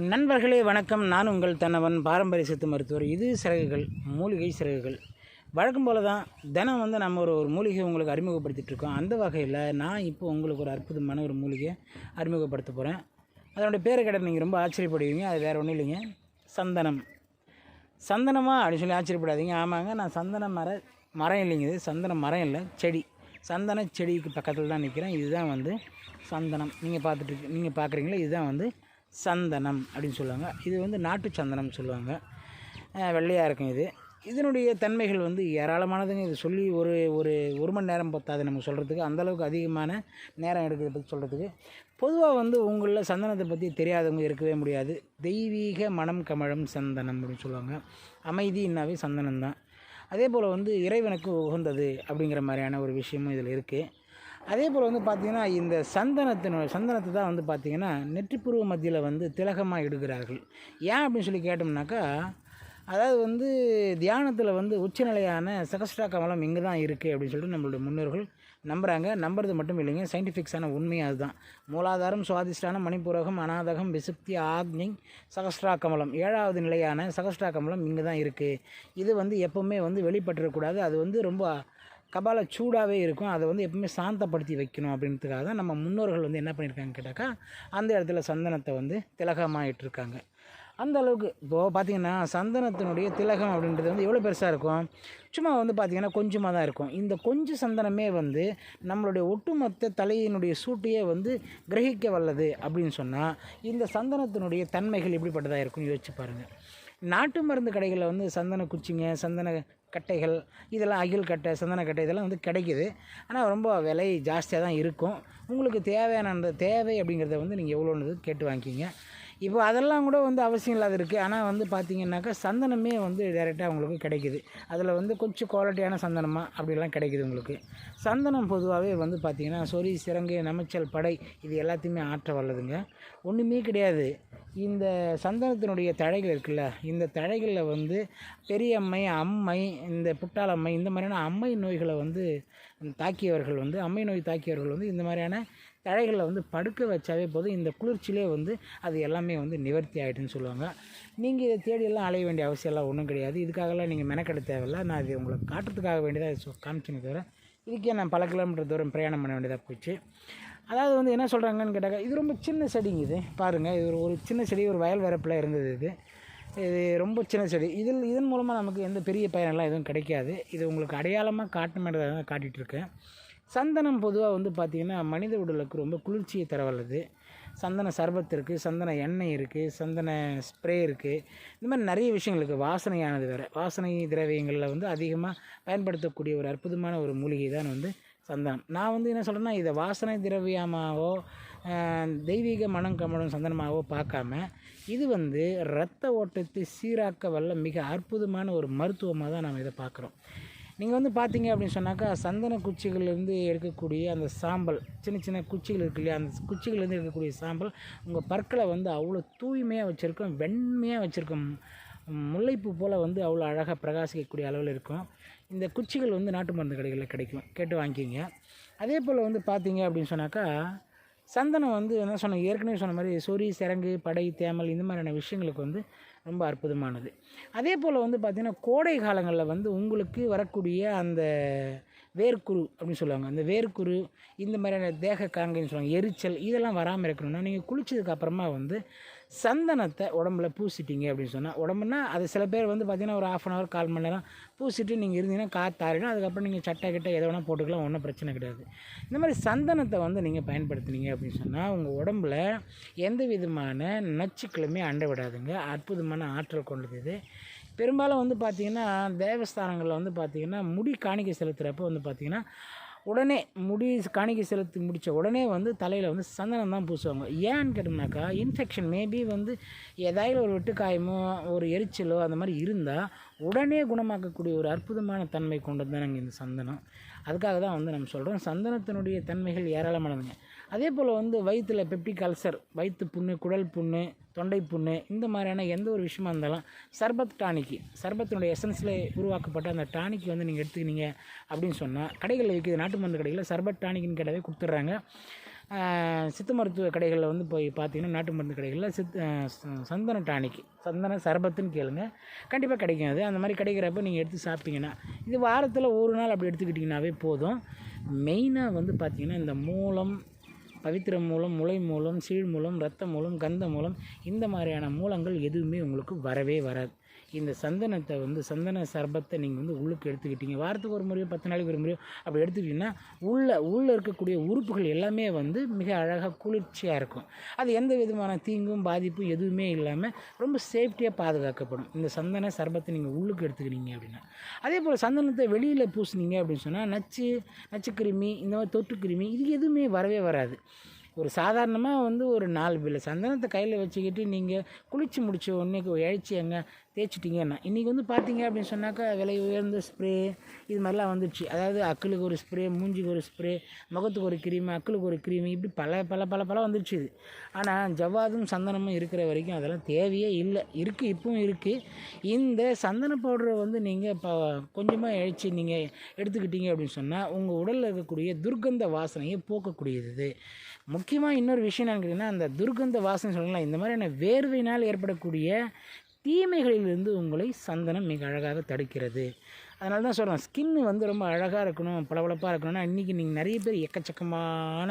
நண்பர்களே வணக்கம். நான் உங்கள் தன்னவன் பாரம்பரிய சித்து மருத்துவர். இது சிறகுகள் மூலிகை சிறகுகள். வழக்கம் போல தான் தினம் வந்து நம்ம ஒரு ஒரு மூலிகை உங்களுக்கு அறிமுகப்படுத்திகிட்ருக்கோம் அந்த வகையில் நான் இப்போ உங்களுக்கு ஒரு அற்புதமான ஒரு மூலிகை அறிமுகப்படுத்த போகிறேன் அதனுடைய பேரை கேட்ட நீங்கள் ரொம்ப ஆச்சரியப்படுவீங்க. அது வேறு ஒன்றும் இல்லைங்க. சந்தனம். சந்தனமா அப்படின்னு சொல்லி ஆச்சரியப்படாதீங்க. ஆமாங்க நான் சந்தன மர மரம் இல்லைங்க இது. சந்தன மரம் இல்லை செடி. சந்தன செடிக்கு பக்கத்தில் தான் நிற்கிறேன் இதுதான் வந்து சந்தனம். நீங்கள் பார்த்துட்டு நீங்கள் பார்க்குறீங்களா? இதுதான் வந்து சந்தனம் அப்படின்னு சொல்லுவாங்க. இது வந்து நாட்டு சந்தனம் சொல்லுவாங்க. வெள்ளையாக இருக்கும் இது. இதனுடைய தன்மைகள் வந்து ஏராளமானதுங்க. இது சொல்லி ஒரு ஒரு ஒரு மணி நேரம் பத்தாது நம்ம சொல்கிறதுக்கு அந்தளவுக்கு அதிகமான நேரம் எடுக்கிறத பற்றி சொல்கிறதுக்கு பொதுவாக வந்து உங்களில் சந்தனத்தை பற்றி தெரியாதவங்க இருக்கவே முடியாது. தெய்வீக மனம் கமழம் சந்தனம் அப்படின்னு சொல்லுவாங்க. அமைதினாவே சந்தனம் தான் அதே போல் வந்து இறைவனுக்கு உகந்தது அப்படிங்கிற மாதிரியான ஒரு விஷயமும் இதில் இருக்குது அதே போல் வந்து பார்த்திங்கன்னா இந்த சந்தனத்தின சந்தனத்தை தான் வந்து பார்த்திங்கன்னா நெற்றிப்புருவ மத்தியில் வந்து திலகமாக இடுகிறார்கள். ஏன் அப்படின்னு சொல்லி கேட்டோம்னாக்கா அதாவது வந்து தியானத்தில் வந்து உச்சநிலையான சகஸ்ரா கமலம் இங்கே தான் இருக்குது அப்படின்னு சொல்லிட்டு நம்மளுடைய முன்னோர்கள் நம்புகிறாங்க நம்புறது மட்டும் இல்லைங்க சயின்டிஃபிக்ஸான உண்மை அதுதான். மூலாதாரம் சுவாதிஷ்டான மணிப்பூரகம் அநாதகம் விசுப்தி ஆக்னி சகஸ்ரா கமலம். ஏழாவது நிலையான சகஸ்ரா கமலம் இங்கே தான் இருக்குது இது வந்து எப்போவுமே வந்து வெளிப்பட்டுறக்கூடாது அது வந்து ரொம்ப கபால சூடாகவே இருக்கும். அதை வந்து எப்பவுமே சாந்தப்படுத்தி வைக்கணும் அப்படின்றதுக்காக தான் நம்ம முன்னோர்கள் வந்து என்ன பண்ணியிருக்காங்க கேட்டாக்கா அந்த இடத்துல சந்தனத்தை வந்து திலகமாக இட்டிருக்காங்க அந்த அளவுக்கு இப்போது பார்த்தீங்கன்னா சந்தனத்தினுடைய திலகம் அப்படின்றது வந்து எவ்வளோ பெருசாக இருக்கும்? சும்மா வந்து பார்த்திங்கன்னா கொஞ்சமாக தான் இருக்கும். இந்த கொஞ்சம் சந்தனமே வந்து நம்மளுடைய ஒட்டுமொத்த தலையினுடைய சூட்டையே வந்து கிரகிக்க வல்லது அப்படின்னு சொன்னால் இந்த சந்தனத்தினுடைய தன்மைகள் எப்படிப்பட்டதாக இருக்கும்னு யோசிச்சு பாருங்கள் நாட்டு மருந்து கடைகளில் வந்து சந்தன குச்சிங்க சந்தன கட்டைகள் இதெல்லாம் அகில் கட்டை சந்தனக்கட்டை இதெல்லாம் வந்து கிடைக்குது. ஆனால் ரொம்ப விலை ஜாஸ்தியாக தான் இருக்கும். உங்களுக்கு தேவையான அந்த தேவை அப்படிங்கிறத வந்து நீங்கள் எவ்வளோன்றது கேட்டு வாங்கிக்கிங்க. இப்போ அதெல்லாம் கூட வந்து அவசியம் இல்லாத இருக்குது ஆனால் வந்து பார்த்தீங்கன்னாக்கா சந்தனமே வந்து டைரெக்டாக உங்களுக்கு கிடைக்குது. அதில் வந்து கொஞ்சம் குவாலிட்டியான சந்தனமாக அப்படிலாம் கிடைக்குது உங்களுக்கு. சந்தனம் பொதுவாகவே வந்து பார்த்திங்கன்னா சொறி சிறங்கு நமைச்சல் படை இது எல்லாத்தையுமே ஆற்ற வல்லதுங்க. ஒன்றுமே கிடையாது. இந்த சந்தனத்தினுடைய தழைகள் இருக்குல்ல இந்த தழைகளில் வந்து பெரியம்மை அம்மை இந்த புட்டாளம்மை இந்த மாதிரியான அம்மை நோய்களை வந்து தாக்கியவர்கள் வந்து அம்மை நோய் தாக்கியவர்கள் வந்து இந்த மாதிரியான தழைகளில் வந்து படுக்க வச்சாவே போதும். இந்த குளிர்ச்சியிலே வந்து அது எல்லாமே வந்து நிவர்த்தி ஆகிட்டுன்னு சொல்லுவாங்க. நீங்கள் இதை தேடியெல்லாம் அலைய வேண்டிய அவசியம்லாம் ஒன்றும் கிடையாது. இதுக்காகலாம் நீங்கள் மெனக்கெட தேவையில்ல. நான் இது உங்களுக்கு காட்டுறதுக்காக வேண்டியதாக இது காமிச்சேனே தவிர இதுக்கே நான் பல கிலோமீட்டர் தூரம் பிரயாணம் பண்ண வேண்டியதாக போச்சு. அதாவது வந்து என்ன சொல்கிறாங்கன்னு கேட்டாக்கா இது ரொம்ப சின்ன செடிங்க இது. பாருங்கள் இது ஒரு ஒரு சின்ன செடி ஒரு வயல் வரப்பில் இருந்தது இது. இது ரொம்ப சின்ன செடி. இதில் இதன் மூலமாக நமக்கு எந்த பெரிய பயனெல்லாம் எதுவும் கிடைக்காது. இது உங்களுக்கு அடையாளமாக காட்டணுமென்றதாக தான் காட்டிகிட்டு இருக்கேன். சந்தனம் பொதுவாக வந்து பார்த்திங்கன்னா மனித உடலுக்கு ரொம்ப குளிர்ச்சியை தர வல்லது சந்தன சர்பத் இருக்குது சந்தன எண்ணெய் இருக்குது சந்தன ஸ்ப்ரே இருக்குது இந்த மாதிரி நிறைய விஷயங்கள் இருக்குது வாசனையானது வேறு. வாசனை திரவியங்களில் வந்து அதிகமாக பயன்படுத்தக்கூடிய ஒரு அற்புதமான ஒரு மூலிகை தான் வந்து சந்தனம். நான் வந்து என்ன சொல்கிறேன்னா இதை வாசனை திரவியமாகவோ தெய்வீக மனம் கமலம் சந்தனமாகவோ பார்க்காம இது வந்து இரத்த ஓட்டத்தை சீராக்க வல்ல மிக அற்புதமான ஒரு மருத்துவமாக தான் நாம் இதை பார்க்குறோம். நீங்கள் வந்து பார்த்தீங்க அப்படின்னு சொன்னாக்கா சந்தன குச்சிகள்லேருந்து எடுக்கக்கூடிய அந்த சாம்பல் சின்ன சின்ன குச்சிகள் இருக்கு இல்லையா? அந்த குச்சிகள்லேருந்து எடுக்கக்கூடிய சாம்பல் உங்கள் பற்களை வந்து அவ்வளோ தூய்மையாக வச்சுருக்கோம் வெண்மையாக வச்சுருக்கோம். முல்லைப்பூ போல் வந்து அவ்வளோ அழகாக பிரகாசிக்கக்கூடிய அளவில் இருக்கும். இந்த குச்சிகள் வந்து நாட்டு மருந்து கடைகளில் கிடைக்கும். கேட்டு வாங்கிக்கிங்க. அதே போல் வந்து பார்த்தீங்க அப்படின்னு சொன்னாக்கா சந்தனம் வந்து என்ன சொன்ன ஏற்கனவே சொன்ன மாதிரி சொறி சிறங்கு படை தேமல் இந்த மாதிரியான விஷயங்களுக்கு வந்து ரொம்ப அற்புதமானது. அதே போல் வந்து பார்த்திங்கன்னா கோடை காலங்களில் வந்து உங்களுக்கு வரக்கூடிய அந்த வேர்க்குரு அப்படின்னு சொல்லுவாங்க. அந்த வேர்க்குரு இந்த மாதிரியான தேக காங்கன்னு சொல்லுவாங்க. எரிச்சல் இதெல்லாம் வராமல் இருக்கணும்னா நீங்கள் குளிச்சதுக்கு அப்புறமா வந்து சந்தனத்தை உடம்புல பூசிட்டீங்க அப்படின்னு சொன்னால் உடம்புனா அது சில பேர் வந்து பார்த்திங்கன்னா ஒரு ஆஃப் அன் ஹவர் கால் மணி நேரம் பூசிட்டு நீங்கள் இருந்தீங்கன்னா காத்தாறிடும் அதுக்கப்புறம் நீங்கள் சட்டை கிட்ட எதை வேணால் போட்டுக்கலாம் ஒன்றும் பிரச்சனை கிடையாது. இந்த மாதிரி சந்தனத்தை வந்து நீங்கள் பயன்படுத்துனீங்க அப்படின்னு சொன்னால் உங்கள் உடம்புல எந்த விதமான நச்சுக்களுமே அண்ட விடாதுங்க. அற்புதமான ஆற்றல் கொண்டது இது. பெரும்பாலும் வந்து பார்த்திங்கன்னா தேவஸ்தானங்களில் வந்து பார்த்திங்கன்னா முடி காணிக்கை செலுத்துகிறப்ப வந்து பார்த்திங்கன்னா உடனே முடி காணிக்கை செலுத்தி முடித்த உடனே வந்து தலையில் வந்து சந்தனம் தான் பூசுவாங்க. ஏன்னு கேட்டோம்னாக்கா இன்ஃபெக்ஷன் மேபி வந்து ஏதாவது ஒரு வெட்டுக்காயமோ ஒரு எரிச்சலோ அந்த மாதிரி இருந்தால் உடனே குணமாக்கக்கூடிய ஒரு அற்புதமான தன்மை கொண்டது தான் நாங்கள் இந்த சந்தனம். அதுக்காக தான் வந்து நம்ம சொல்கிறோம் சந்தனத்தினுடைய தன்மைகள் ஏராளமானதுங்க. அதே போல் வந்து வயிற்றில் பெப்டிக் அல்சர் வயிற்று புண்ணு குடல் புண்ணு தொண்டை புண்ணு இந்த மாதிரியான எந்த ஒரு விஷயமா இருந்தாலும் சர்பத் டானிக்கு சர்பத்தினுடைய எசன்ஸில் உருவாக்கப்பட்ட அந்த டானிக் வந்து நீங்கள் எடுத்துக்கினீங்க அப்படின்னு சொன்னால் கடைகளில் விற்கிது நாட்டு மருந்து கடைகளில் சர்பத் டானிக்னு கேட்டாவே கொடுத்துட்றாங்க சித்த மருத்துவ கடைகளில் வந்து போய் பார்த்தீங்கன்னா நாட்டு மருந்து கடைகளில் சித் சந்தன டானிக்கு சந்தன சரபத்துன்னு கேளுங்க. கண்டிப்பாக கிடைக்கும் அது. அந்த மாதிரி கிடைக்கிறப்ப நீங்கள் எடுத்து சாப்பிட்டீங்கன்னா இது வாரத்தில் ஒரு நாள் அப்படி எடுத்துக்கிட்டிங்கனாவே போதும். மெயினாக வந்து பார்த்திங்கன்னா இந்த மூலம் பவித்திர மூலம் முளை மூலம் சீழ் மூலம் ரத்த மூலம் கந்த மூலம் இந்த மாதிரியான மூலங்கள் எதுவுமே உங்களுக்கு வரவே வராது. இந்த சந்தனத்தை வந்து சந்தன சர்பத்தை நீங்கள் வந்து உள்ளுக்கு எடுத்துக்கிட்டீங்க. வாரத்துக்கு ஒரு முறையோ பத்து நாளைக்கு ஒரு முறையோ அப்படி எடுத்துக்கிட்டிங்கன்னா உள்ளே உள்ளே இருக்கக்கூடிய உறுப்புகள் எல்லாமே வந்து மிக அழகாக குளிர்ச்சியாக இருக்கும். அது எந்த விதமான தீங்கும் பாதிப்பும் எதுவுமே இல்லாமல் ரொம்ப சேஃப்டியாக பாதுகாக்கப்படும். இந்த சந்தன சர்பத்தை நீங்கள் உள்ளுக்கு எடுத்துக்கிட்டீங்க அப்படின்னா. அதே போல் சந்தனத்தை வெளியில் பூசுனீங்க அப்படின்னு சொன்னால் நச்சு நச்சுக்கிருமி இந்த மாதிரி தொற்றுக்கிருமி இது எதுவுமே வரவே வராது. ஒரு சாதாரணமாக வந்து ஒரு நாலு பில்ல. சந்தனத்தை கையில் வச்சுக்கிட்டு நீங்கள் குளித்து முடிச்ச உடனே இழைச்சி எங்கே தேய்ச்சிட்டிங்கன்னா இன்றைக்கி வந்து பார்த்தீங்க அப்படின்னு சொன்னாக்கா விலை உயர்ந்த ஸ்ப்ரே இது மாதிரிலாம் வந்துடுச்சு அதாவது அக்களுக்கு ஒரு ஸ்ப்ரே மூஞ்சிக்கு ஒரு ஸ்ப்ரே முகத்துக்கு ஒரு க்ரீம் அக்களுக்கு ஒரு க்ரீம் இப்படி பல பல பல பல வந்துடுச்சு இது. ஆனால் ஜவ்வாதும் சந்தனமும் இருக்கிற வரைக்கும் அதெல்லாம் தேவையே இல்லை. இருக்குது இப்பவும் இருக்குது இந்த சந்தன பவுடரை வந்து நீங்கள் இப்போ கொஞ்சமாக இழைச்சி நீங்கள் எடுத்துக்கிட்டீங்க அப்படின்னு சொன்னால் உங்கள் உடலில் இருக்கக்கூடிய துர்க்கந்த வாசனையை போக்கக்கூடியது முக்கியமாக இன்னொரு விஷயம் என்னன்னு கேட்டிங்கன்னா அந்த துர்கந்த வாசனை சொல்லலாம் இந்த மாதிரியான வேர்வையினால் ஏற்படக்கூடிய தீமைகளிலிருந்து உங்களை சந்தனம் மிக அழகாக தடுக்கிறது. அதனால தான் சொல்கிறேன் ஸ்கின்னு வந்து ரொம்ப அழகாக இருக்கணும் பளபளப்பாக இருக்கணும்னா இன்றைக்கி நீங்கள் நிறைய பேர் எக்கச்சக்கமான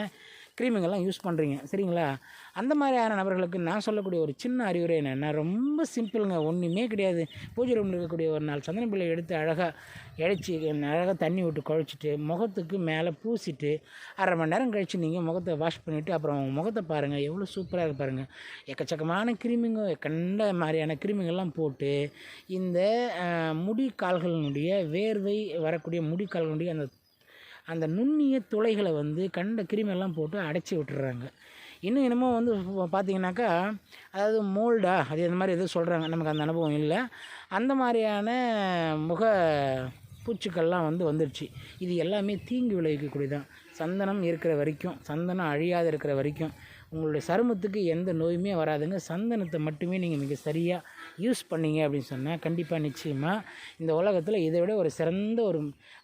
க்ரீமுங்கெல்லாம் யூஸ் பண்ணுறீங்க சரிங்களா? அந்த மாதிரியான நபர்களுக்கு நான் சொல்லக்கூடிய ஒரு சின்ன அறிவுரை என்னென்னா ரொம்ப சிம்பிளுங்க ஒன்றுமே கிடையாது. பூஜை ரூமில் இருக்கக்கூடிய ஒரு நாள் சந்தன பிள்ளை எடுத்து அழகாக இழைச்சி அழகாக தண்ணி விட்டு குழச்சிட்டு முகத்துக்கு மேலே பூசிட்டு அரை மணி நேரம் கழித்து நீங்கள் முகத்தை வாஷ் பண்ணிவிட்டு அப்புறம் உங்கள் முகத்தை பாருங்கள் எவ்வளோ சூப்பராக இருக்கு பாருங்கள் எக்கச்சக்கமான கிருமிங்க கண்ட மாதிரியான கிருமிகள்லாம் போட்டு இந்த முடி கால்களினுடைய வேர்வை வரக்கூடிய முடி கால்களுடைய அந்த அந்த நுண்ணிய துளைகளை வந்து கண்ட கிருமியெல்லாம் போட்டு அடைச்சி விட்டுறாங்க. இன்னும் என்னமோ வந்து பார்த்தீங்கன்னாக்கா அதாவது மோல்டா அது இந்த மாதிரி எதுவும் சொல்கிறாங்க நமக்கு அந்த அனுபவம் இல்லை. அந்த மாதிரியான முக பூச்சிக்கள்லாம் வந்து வந்துடுச்சு இது எல்லாமே தீங்கு விளைவிக்கக்கூடியதான் சந்தனம் இருக்கிற வரைக்கும் சந்தனம் அழியாத இருக்கிற வரைக்கும் உங்களுடைய சருமத்துக்கு எந்த நோயுமே வராதுங்க. சந்தனத்தை மட்டுமே நீங்கள் மிக சரியாக யூஸ் பண்ணீங்க அப்படின்னு சொன்னால் கண்டிப்பாக நிச்சயமாக இந்த உலகத்தில் இதை விட ஒரு சிறந்த ஒரு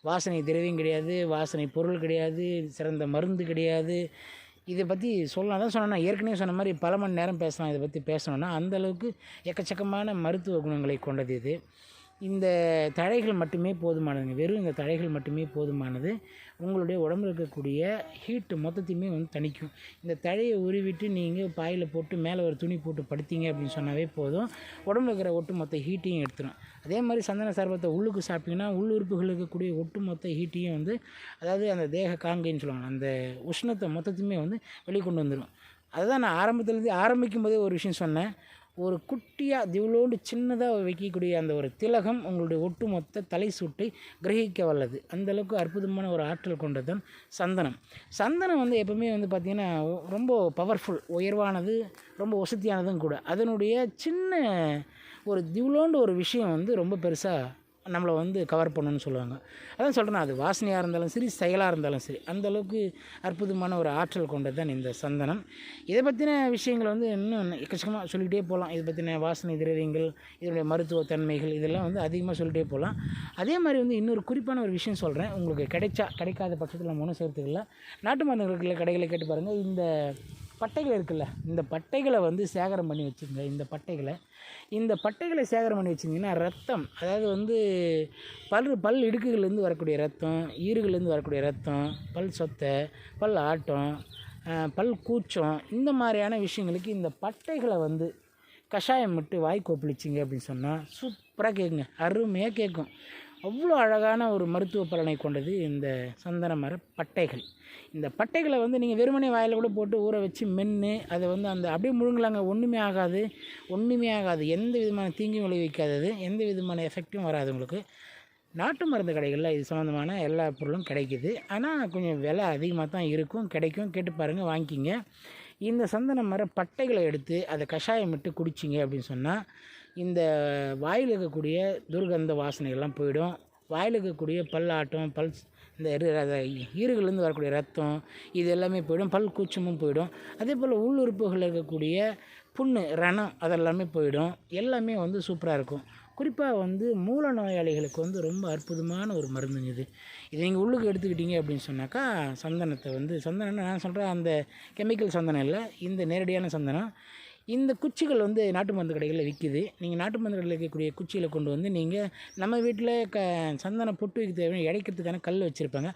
வாசனை திரவியம் கிடையாது வாசனை பொருள் கிடையாது சிறந்த மருந்து கிடையாது. இதை பற்றி சொல்லலாம் தான் சொன்னேன் ஏற்கனவே சொன்ன மாதிரி பல மணி நேரம் பேசலாம். இதை பற்றி பேசணுன்னா அந்தளவுக்கு எக்கச்சக்கமான மருத்துவ குணங்களை கொண்டது இது. இந்த தழைகள் மட்டுமே போதுமானதுங்க. வெறும் இந்த தழைகள் மட்டுமே போதுமானது. உங்களுடைய உடம்புல இருக்கக்கூடிய ஹீட்டு மொத்தத்தையுமே வந்து தணிக்கும். இந்த தழையை உருவிட்டு நீங்கள் பாயில் போட்டு மேலே ஒரு துணி போட்டு படுத்தீங்க அப்படின்னு சொன்னாவே போதும். உடம்புல இருக்கிற ஒட்டு மொத்த ஹீட்டையும் எடுத்துடும் அதே மாதிரி சந்தன சர்பத்தை உள்ளுக்கு சாப்பிட்டிங்கன்னா உள் உறுப்புகள் இருக்கக்கூடிய ஒட்டுமொத்த ஹீட்டையும் வந்து அதாவது அந்த தேக காங்கைன்னு சொல்லுவாங்க அந்த உஷ்ணத்தை மொத்தத்தையுமே வந்து வெளிக்கொண்டு வந்துடும் அதுதான் நான் ஆரம்பத்துலேருந்து ஆரம்பிக்கும் போதே ஒரு விஷயம் சொன்னேன். ஒரு குட்டியாக திவளோண்டு சின்னதாக வைக்கக்கூடிய அந்த ஒரு திலகம் உங்களுடைய ஒட்டுமொத்த தலை சூட்டை கிரகிக்க வல்லது. அந்தளவுக்கு அற்புதமான ஒரு ஆற்றல் கொண்டது தான் சந்தனம். சந்தனம் வந்து எப்பவுமே வந்து பார்த்திங்கன்னா ரொம்ப பவர்ஃபுல் உயர்வானது ரொம்ப வசதியானதும் கூட. அதனுடைய சின்ன ஒரு திவளோண்டு ஒரு விஷயம் வந்து ரொம்ப பெருசாக நம்மளை வந்து கவர் பண்ணணும்னு சொல்லுவாங்க. அதான் சொல்கிறேன் அது வாசனையாக இருந்தாலும் சரி செயலாக இருந்தாலும் சரி அந்தளவுக்கு அற்புதமான ஒரு ஆற்றல் கொண்டது தான் இந்த சந்தனம். இதை பற்றின விஷயங்கள் வந்து இன்னும் எக்கச்சக்கமாக சொல்லிகிட்டே போகலாம் இதை பற்றின வாசனை திரவியங்கள் இதனுடைய மருத்துவ தன்மைகள் இதெல்லாம் வந்து அதிகமாக சொல்லிகிட்டே போகலாம் அதே மாதிரி வந்து இன்னொரு குறிப்பான ஒரு விஷயம் சொல்கிறேன் உங்களுக்கு கிடைச்சா கிடைக்காத பட்சத்தில் நம்ம ஒன்றும் சேர்த்துக்கல. நாட்டு மருந்துகளுக்கு கடைகளை கேட்டு பாருங்கள் இந்த பட்டைகள் இருக்குல்ல இந்த பட்டைகளை வந்து சேகரம் பண்ணி வச்சுங்க இந்த பட்டைகளை. இந்த பட்டைகளை சேகரம் பண்ணி வச்சிங்கன்னா ரத்தம் அதாவது வந்து பல் பல் இடுக்குகள்லேருந்து வரக்கூடிய ரத்தம் ஈறுகள்லேருந்து வரக்கூடிய ரத்தம் பல் சொத்தை பல் ஆட்டம் பல் கூச்சம் இந்த மாதிரியான விஷயங்களுக்கு இந்த பட்டைகளை வந்து கஷாயம் விட்டு வாய் கொப்பளிச்சிங்க அப்படின்னு சொன்னால் சூப்பராக கேட்குங்க அருமையாக கேட்கும் அவ்வளோ அழகான ஒரு மருத்துவ பலனை கொண்டது இந்த சந்தன மர பட்டைகள். இந்த பட்டைகளை வந்து நீங்கள் வெறுமனே வாயில் கூட போட்டு ஊற வச்சு மென்று அதை வந்து அந்த அப்படியே முழுங்கலாங்க. ஒன்றுமே ஆகாது ஒன்றுமே ஆகாது. எந்த விதமான தீங்கும் விளைவிக்காதது எந்த விதமான எஃபெக்ட்டும் வராது உங்களுக்கு. நாட்டு மருந்து கடைகளில் இது சம்மந்தமான எல்லா பொருளும் கிடைக்கிது. ஆனால் கொஞ்சம் விலை அதிகமாக தான் இருக்கும். கிடைக்கும். கேட்டு பாருங்கள் வாங்கிக்கிங்க. இந்த சந்தன மர பட்டைகளை எடுத்து அதை கஷாயம் விட்டு குடிச்சிங்க அப்படின்னு சொன்னால் இந்த வாயில் இருக்கக்கூடிய துர்கந்த வாசனைகள்லாம் போயிடும். வாயில் இருக்கக்கூடிய பல்லாட்டம் பல் இந்த ஈறுகள்லேருந்து வரக்கூடிய ரத்தம் இது எல்லாமே போயிடும். பல் கூச்சமும் போயிடும். அதே போல் உள்ளுறுப்புகளில் இருக்கக்கூடிய புண்ணு ரணம் அதெல்லாமே போயிடும். எல்லாமே வந்து சூப்பராக இருக்கும். குறிப்பாக வந்து மூல நோயாளிகளுக்கு வந்து ரொம்ப அற்புதமான ஒரு மருந்துங்க இது. இதை நீங்கள் உள்ளுக்கு எடுத்துக்கிட்டீங்க அப்படின்னு சொன்னாக்கா சந்தனத்தை வந்து சந்தனம் நான் சொல்கிறேன் அந்த கெமிக்கல் சந்தனம் இல்லை இந்த நேரடியான சந்தனம். இந்த குச்சிகள் வந்து நாட்டு மருந்து கடைகளில் விற்கிது. நீங்கள் நாட்டு மருந்து கடையில் இருக்கக்கூடிய குச்சிகளை கொண்டு வந்து நீங்கள் நம்ம வீட்டில் க சந்தனம் பொட்டு வைக்க தேவையான இழைக்கிறதுக்கான கல் வச்சுருப்பாங்க.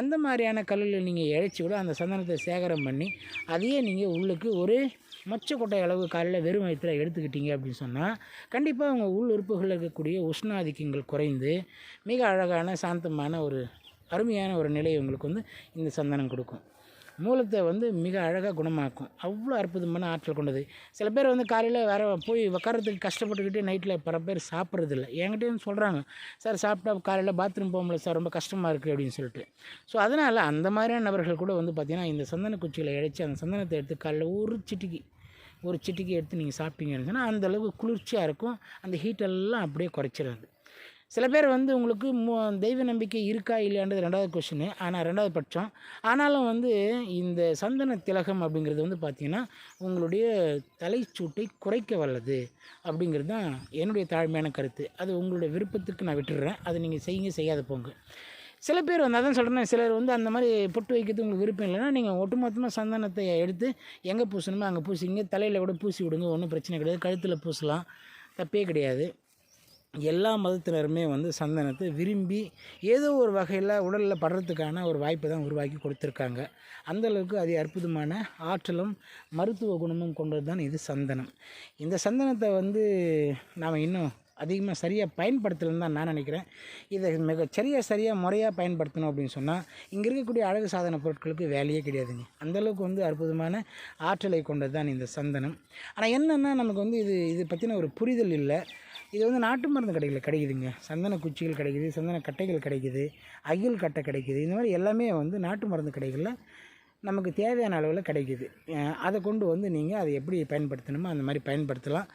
அந்த மாதிரியான கல்லில் நீங்கள் இழைச்சி கூட அந்த சந்தனத்தை சேகரம் பண்ணி அதையே நீங்கள் உள்ளுக்கு ஒரு மொச்சக்கொட்டை அளவு காலையில் வெறும் வயிற்றில் எடுத்துக்கிட்டீங்க அப்படின்னு சொன்னால் கண்டிப்பாக உங்கள் உள் உறுப்புகளில் இருக்கக்கூடிய உஷ்ணாதிக்கங்கள் குறைந்து மிக அழகான சாந்தமான ஒரு அருமையான ஒரு நிலையை உங்களுக்கு வந்து இந்த சந்தனம் கொடுக்கும். மூலத்தை வந்து மிக அழகாக குணமாக்கும். அவ்வளோ அற்புதமான ஆற்றல் கொண்டது. சில பேர் வந்து காலையில் வேற போய் உட்காரத்துக்கு கஷ்டப்பட்டுக்கிட்டு நைட்டில் பல பேர் சாப்பிட்றதில்ல. என்கிட்டயும் சொல்கிறாங்க சார் சாப்பிட்டா காலையில் பாத்ரூம் போக முடியல சார் ரொம்ப கஷ்டமாக இருக்குது அப்படின்னு சொல்லிட்டு. ஸோ அதனால் அந்த மாதிரியான நபர்கள் கூட வந்து பார்த்திங்கன்னா இந்த சந்தன குச்சிகளை இழைச்சி அந்த சந்தனத்தை எடுத்து காலையில் ஒரு சிட்டிக்கு ஒரு சிட்டிக்கு எடுத்து நீங்கள் சாப்பிட்டீங்கன்னு சொன்னால் அந்த அளவுக்கு குளிர்ச்சியாக இருக்கும். அந்த ஹீட்டெல்லாம் அப்படியே குறைச்சிடாது சில பேர் வந்து உங்களுக்கு மு தெய்வ நம்பிக்கை இருக்கா இல்லையான்றது ரெண்டாவது கொஷின் ஆனால் ரெண்டாவது பட்சம். ஆனாலும் வந்து இந்த சந்தன திலகம் அப்படிங்கிறது வந்து பார்த்திங்கன்னா உங்களுடைய தலைச்சூட்டை குறைக்க வல்லது அப்படிங்கிறது தான் என்னுடைய தாழ்மையான கருத்து. அது உங்களுடைய விருப்பத்துக்கு நான் விட்டுடுறேன் அதை நீங்கள் செய்யுங்க செய்யாத போங்க. சில பேர் வந்து அதான் சொல்கிறேன் சிலர் வந்து அந்த மாதிரி பொட்டு வைக்கிறது உங்களுக்கு விருப்பம் இல்லைன்னா நீங்கள் ஒட்டுமொத்தமாக சந்தனத்தை எடுத்து எங்கே பூசணுமோ அங்கே பூசிங்க தலையில் கூட பூசி விடுங்க ஒன்றும் பிரச்சனை கிடையாது. கழுத்தில் பூசலாம். தப்பே கிடையாது. எல்லா மதத்தினருமே வந்து சந்தனத்தை விரும்பி ஏதோ ஒரு வகையில் உடலில் படுறதுக்கான ஒரு வாய்ப்பை தான் உருவாக்கி கொடுத்துருக்காங்க. அந்தளவுக்கு அது அற்புதமான ஆற்றலும் மருத்துவ குணமும் கொண்டது தான் இது சந்தனம். இந்த சந்தனத்தை வந்து நாம் இன்னும் அதிகமாக சரியாக பயன்படுத்தலைன்னு தான் நான் நினைக்கிறேன். இதை மிக சரியாக சரியாக முறையாக பயன்படுத்தணும் அப்படின்னு சொன்னால் இங்கே இருக்கக்கூடிய அழகு சாதன பொருட்களுக்கு வேலையே கிடையாதுங்க. அந்தளவுக்கு வந்து அற்புதமான ஆற்றலை கொண்டது தான் இந்த சந்தனம். ஆனால் என்னென்னா நமக்கு வந்து இது இது பற்றின ஒரு புரிதல் இல்லை. இது வந்து நாட்டு மருந்து கடைகளில் கிடைக்குதுங்க. சந்தன குச்சிகள் கிடைக்குது சந்தன கட்டைகள் கிடைக்குது அகில் கட்டை கிடைக்குது. இந்த மாதிரி எல்லாமே வந்து நாட்டு மருந்து கடைகளில் நமக்கு தேவையான அளவில் கிடைக்குது. அதை கொண்டு வந்து நீங்கள் அதை எப்படி பயன்படுத்தணுமோ அந்த மாதிரி பயன்படுத்தலாம்.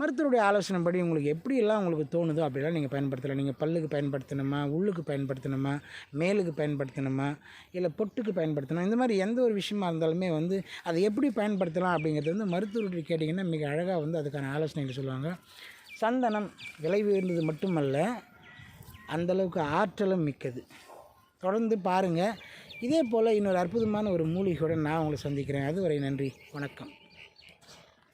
மருத்துவருடைய ஆலோசனைப்படி உங்களுக்கு எப்படியெல்லாம் உங்களுக்கு தோணுதோ அப்படிலாம் நீங்கள் பயன்படுத்தலாம். நீங்கள் பல்லுக்கு பயன்படுத்தணுமா உள்ளுக்கு பயன்படுத்தணுமா மேலுக்கு பயன்படுத்தணுமா இல்லை பொட்டுக்கு பயன்படுத்தணும்? இந்த மாதிரி எந்த ஒரு விஷயமா இருந்தாலுமே வந்து அதை எப்படி பயன்படுத்தலாம் அப்படிங்கிறது வந்து மருத்துவர்கிட்ட கேட்டிங்கன்னா மிக அழகாக வந்து அதுக்கான ஆலோசனைகள் சொல்லுவாங்க. சந்தனம் விலை உயர்ந்தது மட்டுமல்ல அந்தளவுக்கு ஆற்றலும் மிக்கது. தொடர்ந்து பாருங்கள் இதே போல் இன்னொரு அற்புதமான ஒரு மூலிகையுடன் நான் உங்களை சந்திக்கிறேன். அதுவரை நன்றி. வணக்கம்.